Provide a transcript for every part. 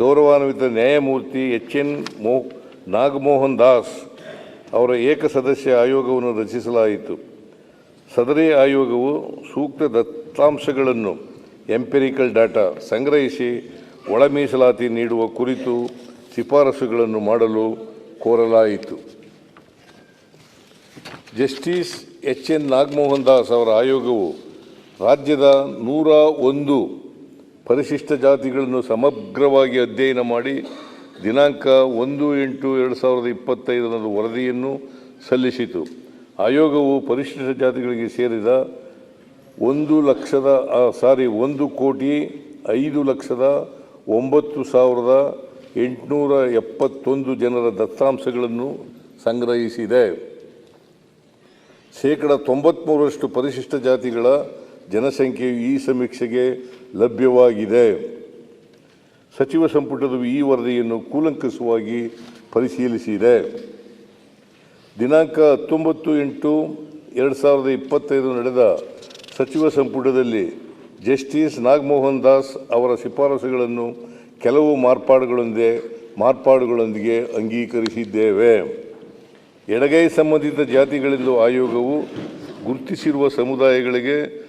ಗೌರವಾನ್ವಿತ ನ್ಯಾಯಮೂರ್ತಿ H N ಮೋ, ನಾಗಮೋಹನ್ ದಾಸ್ ಅವರ ಏಕಸದಸ್ಯ ಆಯೋಗವನ್ನು ರಚಿಸಲಾಯಿತು. ಸದರಿ ಆಯೋಗವು ಸೂಕ್ತ ದತ್ತಾಂಶಗಳನ್ನು, ಎಂಪೆರಿಕಲ್ ಡಾಟಾ ಸಂಗ್ರಹಿಸಿ ಒಳ ಮೀಸಲಾತಿ ನೀಡುವ ಕುರಿತು ಶಿಫಾರಸುಗಳನ್ನು ಮಾಡಲು ಕೋರಲಾಯಿತು. Justice H N Nagamohan Das ಅವರ ಆಯೋಗವು ರಾಜ್ಯದ ನೂರ ಒಂದು ಪರಿಶಿಷ್ಟ ಜಾತಿಗಳನ್ನು ಸಮಗ್ರವಾಗಿ ಅಧ್ಯಯನ ಮಾಡಿ ದಿನಾಂಕ ಒಂದು ಎಂಟು ಎರಡು ಸಾವಿರದ ಇಪ್ಪತ್ತೈದರಂದು ವರದಿಯನ್ನು ಸಲ್ಲಿಸಿತು. ಆಯೋಗವು ಪರಿಶಿಷ್ಟ ಜಾತಿಗಳಿಗೆ ಸೇರಿದ ಒಂದು ಲಕ್ಷದ ಸಾರಿ, ಒಂದು ಕೋಟಿ ಐದು ಲಕ್ಷದ ಒಂಬತ್ತು ಸಾವಿರದ ಎಂಟುನೂರ ಎಪ್ಪತ್ತೊಂದು ಜನರ ದತ್ತಾಂಶಗಳನ್ನು ಸಂಗ್ರಹಿಸಿದೆ. ಶೇಕಡ ತೊಂಬತ್ತ್ಮೂರರಷ್ಟು ಪರಿಶಿಷ್ಟ ಜಾತಿಗಳ ಜನಸಂಖ್ಯೆಯು ಈ ಸಮೀಕ್ಷೆಗೆ ಲಭ್ಯವಾಗಿದೆ. ಸಚಿವ ಸಂಪುಟದ ಈ ವರದಿಯನ್ನು ಕೂಲಂಕಷವಾಗಿ ಪರಿಶೀಲಿಸಿದೆ. ದಿನಾಂಕ ಹತ್ತೊಂಬತ್ತು ಎಂಟು ಎರಡು ಸಾವಿರದ ಇಪ್ಪತ್ತೈದು ನಡೆದ ಸಚಿವ ಸಂಪುಟದಲ್ಲಿ ಜಸ್ಟಿಸ್ ನಾಗಮೋಹನ್ ದಾಸ್ ಅವರ ಶಿಫಾರಸುಗಳನ್ನು ಕೆಲವು ಮಾರ್ಪಾಡುಗಳೊಂದಿಗೆ ಮಾರ್ಪಾಡುಗಳೊಂದಿಗೆ ಅಂಗೀಕರಿಸಿದ್ದೇವೆ. ಎಡಗೈ ಸಂಬಂಧಿತ ಜಾತಿಗಳೆಂದು ಆಯೋಗವು ಗುರುತಿಸಿರುವ ಸಮುದಾಯಗಳಿಗೆ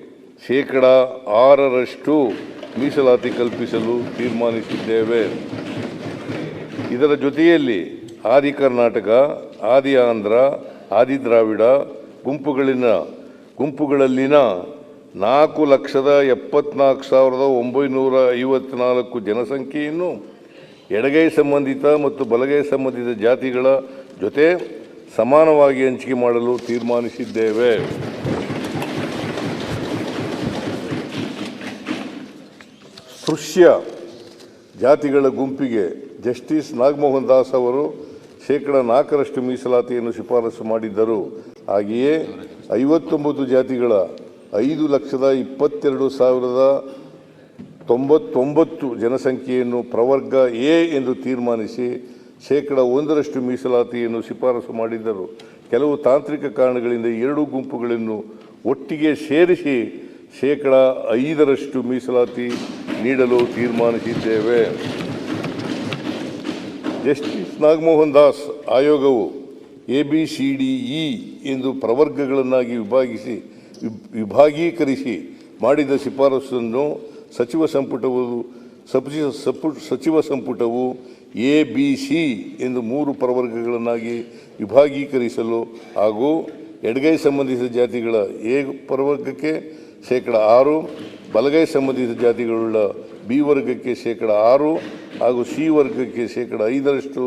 ಶೇಕಡ ಆರರಷ್ಟು ಮೀಸಲಾತಿ ಕಲ್ಪಿಸಲು ತೀರ್ಮಾನಿಸಿದ್ದೇವೆ. ಇದರ ಜೊತೆಯಲ್ಲಿ ಆದಿ ಕರ್ನಾಟಕ, ಆದಿ ಆಂಧ್ರ, ಆದಿ ದ್ರಾವಿಡ ಗುಂಪುಗಳಿನ, ಗುಂಪುಗಳಲ್ಲಿನ ನಾಲ್ಕು ಲಕ್ಷದ ಎಪ್ಪತ್ನಾಲ್ಕು ಸಾವಿರದ ಒಂಬೈನೂರ ಐವತ್ನಾಲ್ಕು ಜನಸಂಖ್ಯೆಯನ್ನು ಎಡಗೈ ಸಂಬಂಧಿತ ಮತ್ತು ಬಲಗೈ ಸಂಬಂಧಿತ ಜಾತಿಗಳ ಜೊತೆ ಸಮಾನವಾಗಿ ಹಂಚಿಕೆ ಮಾಡಲು ತೀರ್ಮಾನಿಸಿದ್ದೇವೆ. ಸ್ಪೃಶ್ಯ ಜಾತಿಗಳ ಗುಂಪಿಗೆ ಜಸ್ಟಿಸ್ ನಾಗಮೋಹನ್ ದಾಸ್ ಅವರು ಶೇಕಡ ನಾಲ್ಕರಷ್ಟು ಮೀಸಲಾತಿಯನ್ನು ಶಿಫಾರಸು ಮಾಡಿದ್ದರು. ಹಾಗೆಯೇ ಐವತ್ತೊಂಬತ್ತು ಜಾತಿಗಳ ಐದು ಲಕ್ಷದ ಇಪ್ಪತ್ತೆರಡು ಸಾವಿರದ ತೊಂಬತ್ತೊಂಬತ್ತು ಜನಸಂಖ್ಯೆಯನ್ನು ಪ್ರವರ್ಗ ಎ ಎಂದು ತೀರ್ಮಾನಿಸಿ ಶೇಕಡ ಒಂದರಷ್ಟು ಮೀಸಲಾತಿಯನ್ನು ಶಿಫಾರಸು ಮಾಡಿದ್ದರು. ಕೆಲವು ತಾಂತ್ರಿಕ ಕಾರಣಗಳಿಂದ ಎರಡೂ ಗುಂಪುಗಳನ್ನು ಒಟ್ಟಿಗೆ ಸೇರಿಸಿ ಶೇಕಡ ಐದರಷ್ಟು ಮೀಸಲಾತಿ ನೀಡಲು ತೀರ್ಮಾನಿಸಿದ್ದೇವೆ. ಜಸ್ಟಿಸ್ ನಾಗಮೋಹನ್ ದಾಸ್ ಆಯೋಗವು A B C D E ಎಂದು ಪ್ರವರ್ಗಗಳನ್ನಾಗಿ ವಿಭಾಗಿಸಿ ವಿಭಾಗೀಕರಿಸಿ ಮಾಡಿದ ಶಿಫಾರಸನ್ನು ಸಚಿವ ಸಂಪುಟವು ಸಚಿವ ಸಪು- ಸಚಿವ ಸಂಪುಟವು ಎ ಬಿ ಸಿ ಎಂದು ಮೂರು ಪ್ರವರ್ಗಗಳನ್ನಾಗಿ ವಿಭಾಗೀಕರಿಸಲು ಹಾಗೂ ಎಡಗೈ ಸಂಬಂಧಿಸಿದ ಜಾತಿಗಳ ಎ ಪ್ರವರ್ಗಕ್ಕೆ ಶೇಕಡ ಆರು, ಬಲಗೈ ಸಂಬಂಧಿತ ಜಾತಿಗಳುಳ್ಳ ಬಿ ವರ್ಗಕ್ಕೆ ಶೇಕಡ ಆರು ಹಾಗೂ ಸಿ ವರ್ಗಕ್ಕೆ ಶೇಕಡ ಐದರಷ್ಟು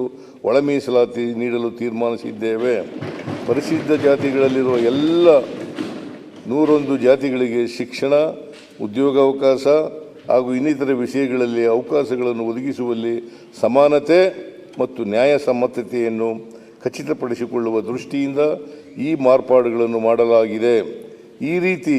ಒಳ ಮೀಸಲಾತಿ ನೀಡಲು ತೀರ್ಮಾನಿಸಿದ್ದೇವೆ. ಪರಿಶಿಷ್ಟ ಜಾತಿಗಳಲ್ಲಿರುವ ಎಲ್ಲ ನೂರೊಂದು ಜಾತಿಗಳಿಗೆ ಶಿಕ್ಷಣ, ಉದ್ಯೋಗಾವಕಾಶ ಹಾಗೂ ಇನ್ನಿತರ ವಿಷಯಗಳಲ್ಲಿ ಅವಕಾಶಗಳನ್ನು ಒದಗಿಸುವಲ್ಲಿ ಸಮಾನತೆ ಮತ್ತು ನ್ಯಾಯಸಮ್ಮತತೆಯನ್ನು ಖಚಿತಪಡಿಸಿಕೊಳ್ಳುವ ದೃಷ್ಟಿಯಿಂದ ಈ ಮಾರ್ಪಾಡುಗಳನ್ನು ಮಾಡಲಾಗಿದೆ. ಈ ರೀತಿ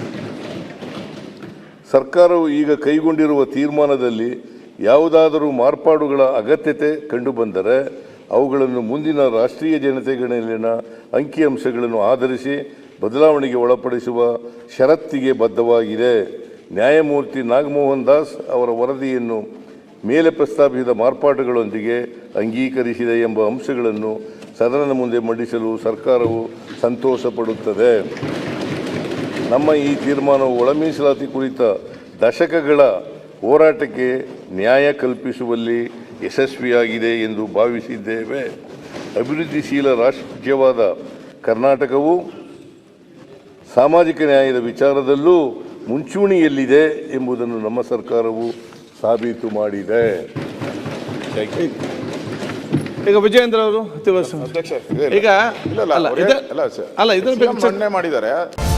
ಸರ್ಕಾರವು ಈಗ ಕೈಗೊಂಡಿರುವ ತೀರ್ಮಾನದಲ್ಲಿ ಯಾವುದಾದರೂ ಮಾರ್ಪಾಡುಗಳ ಅಗತ್ಯತೆ ಕಂಡುಬಂದರೆ ಅವುಗಳನ್ನು ಮುಂದಿನ ರಾಷ್ಟ್ರೀಯ ಜನತೆಗಳಲ್ಲಿನ ಅಂಕಿಅಂಶಗಳನ್ನು ಆಧರಿಸಿ ಬದಲಾವಣೆಗೆ ಒಳಪಡಿಸುವ ಷರತ್ತಿಗೆ ಬದ್ಧವಾಗಿದೆ. ನ್ಯಾಯಮೂರ್ತಿ ನಾಗಮೋಹನ್ ದಾಸ್ ಅವರ ವರದಿಯನ್ನು ಮೇಲೆ ಪ್ರಸ್ತಾಪಿಸಿದ ಮಾರ್ಪಾಟುಗಳೊಂದಿಗೆ ಅಂಗೀಕರಿಸಿದೆ ಎಂಬ ಅಂಶಗಳನ್ನು ಸದನದ ಮುಂದೆ ಮಂಡಿಸಲು ಸರ್ಕಾರವು ಸಂತೋಷ ಪಡುತ್ತದೆ ನಮ್ಮ ಈ ತೀರ್ಮಾನವು ಒಳ ಮೀಸಲಾತಿ ಕುರಿತ ದಶಕಗಳ ಹೋರಾಟಕ್ಕೆ ನ್ಯಾಯ ಕಲ್ಪಿಸುವಲ್ಲಿ ಯಶಸ್ವಿಯಾಗಿದೆ ಎಂದು ಭಾವಿಸಿದ್ದೇವೆ. ಅಭಿವೃದ್ಧಿಶೀಲ ರಾಜ್ಯವಾದ ಕರ್ನಾಟಕವು ಸಾಮಾಜಿಕ ನ್ಯಾಯದ ವಿಚಾರದಲ್ಲೂ ಮುಂಚೂಣಿಯಲ್ಲಿದೆ ಎಂಬುದನ್ನು ನಮ್ಮ ಸರ್ಕಾರವು ಸಾಬೀತು ಮಾಡಿದೆ. ಈಗ ವಿಜಯೇಂದ್ರ ಅವರು ಅಧ್ಯಕ್ಷ ಈಗ ಇಲ್ಲ, ಇಲ್ಲ, ಅಲ್ಲ ಚರ್ಚೆ- ಮಾಡಿದ್ದಾರೆ.